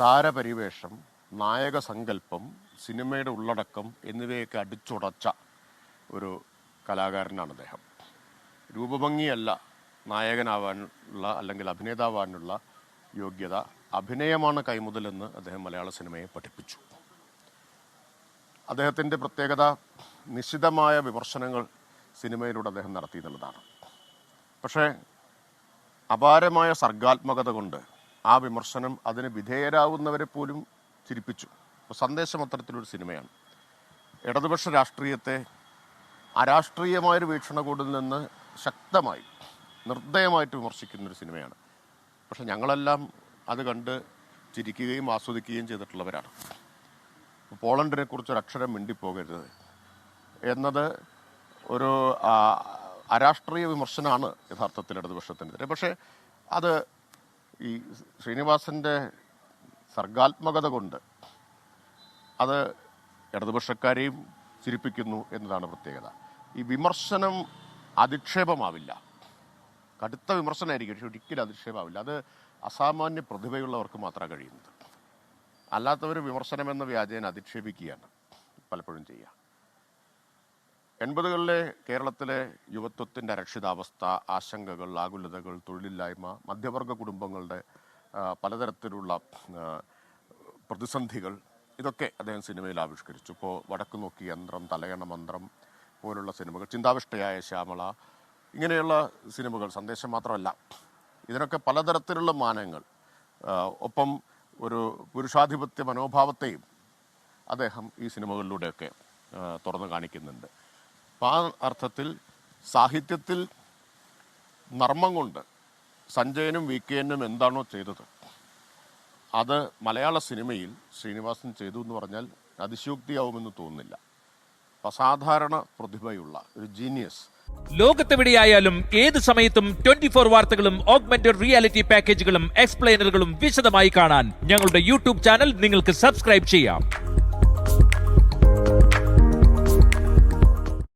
താരപരിവേഷം നായക സങ്കല്പം സിനിമയുടെ ഉള്ളടക്കം എന്നിവയൊക്കെ അടിച്ചുടച്ച ഒരു കലാകാരനാണ് അദ്ദേഹം. രൂപഭംഗിയല്ല നായകനാവാനുള്ള അല്ലെങ്കിൽ അഭിനേതാവാനുള്ള യോഗ്യത. അഭിനയമാണ് കൈമുതലെന്ന് അദ്ദേഹം മലയാള സിനിമയെ പഠിപ്പിച്ചു. അദ്ദേഹത്തിന്റെ പ്രത്യേകത നിശിതമായ വിമർശനങ്ങൾ സിനിമയിലൂടെ അദ്ദേഹം നടത്തി എന്നുള്ളതാണ് പക്ഷേ അപാരമായ സർഗാത്മകത കൊണ്ട് ആ വിമർശനം അതിന് വിധേയരാകുന്നവരെ പോലും ചിരിപ്പിച്ചു. അപ്പോൾ സന്ദേശം അത്തരത്തിലൊരു സിനിമയാണ്. ഇടതുപക്ഷ രാഷ്ട്രീയത്തെ അരാഷ്ട്രീയമായൊരു വീക്ഷണകോണിൽ നിന്ന് ശക്തമായി നിർദ്ദയമായിട്ട് വിമർശിക്കുന്നൊരു സിനിമയാണ്. പക്ഷെ ഞങ്ങളെല്ലാം അത് കണ്ട് ചിരിക്കുകയും ആസ്വദിക്കുകയും ചെയ്തിട്ടുള്ളവരാണ്. പോളണ്ടിനെ കുറിച്ച് ഒരക്ഷരം മിണ്ടിപ്പോകരുത് എന്നത് ഒരു അരാഷ്ട്രീയ വിമർശനമാണ് യഥാർത്ഥത്തിൽ ഇടതുപക്ഷത്തിനെതിരെ. പക്ഷേ അത് ഈ ശ്രീനിവാസന്റെ സർഗാത്മകത കൊണ്ട് അത് ഇടതുപക്ഷക്കാരെയും ചിരിപ്പിക്കുന്നു എന്നതാണ് പ്രത്യേകത. ഈ വിമർശനം അധിക്ഷേപമാവില്ല. കടുത്ത വിമർശനമായിരിക്കും പക്ഷെ ഒരിക്കലും അധിക്ഷേപമാവില്ല. അത് അസാമാന്യ പ്രതിഭയുള്ളവർക്ക് മാത്രമാണ് കഴിയുന്നത്. അല്ലാത്തവർ വിമർശനം എന്ന വ്യാജേന അധിക്ഷേപിക്കുകയാണ് പലപ്പോഴും ചെയ്യുക എൺപതുകളിലെ കേരളത്തിലെ യുവത്വത്തിന്റെ അരക്ഷിതാവസ്ഥ ആശങ്കകൾ ആകുലതകൾ തൊഴിലില്ലായ്മ മധ്യവർഗ കുടുംബങ്ങളുടെ പലതരത്തിലുള്ള പ്രതിസന്ധികൾ ഇതൊക്കെ അദ്ദേഹം സിനിമയിൽ ആവിഷ്കരിച്ചു. ഇപ്പോൾ വടക്ക് നോക്കി യന്ത്രം തലയണ മന്ത്രം പോലുള്ള സിനിമകൾ ചിന്താവിഷ്ടയായ ശ്യാമള ഇങ്ങനെയുള്ള സിനിമകൾ സന്ദേശം മാത്രമല്ല ഇതിനൊക്കെ പലതരത്തിലുള്ള മാനങ്ങൾ ഒപ്പം ഒരു പുരുഷാധിപത്യ മനോഭാവത്തെയും അദ്ദേഹം ഈ സിനിമകളിലൂടെയൊക്കെ തുറന്നു കാണിക്കുന്നുണ്ട്. ആ അർത്ഥത്തിൽ സാഹിത്യത്തിൽ നർമ്മം കൊണ്ട് സഞ്ജയനും വി കെ എനും എന്താണോ ചെയ്തത്. അത് മലയാള സിനിമയിൽ ശ്രീനിവാസൻ ചെയ്തു എന്ന് പറഞ്ഞാൽ അതിശയോക്തിയാവുമെന്ന് തോന്നുന്നില്ല. അസാധാരണ പ്രതിഭയുള്ള ഒരു ജീനിയസ് ലോകത്തെവിടെയായാലും ഏത് സമയത്തും ട്വന്റി ഫോർ വാർത്തകളും ഓഗ്മെന്റഡ് റിയാലിറ്റി പാക്കേജുകളും എക്സ്പ്ലെയിനറുകളും വിശദമായി കാണാൻ ഞങ്ങളുടെ യൂട്യൂബ് ചാനൽ നിങ്ങൾക്ക് സബ്സ്ക്രൈബ് ചെയ്യാം.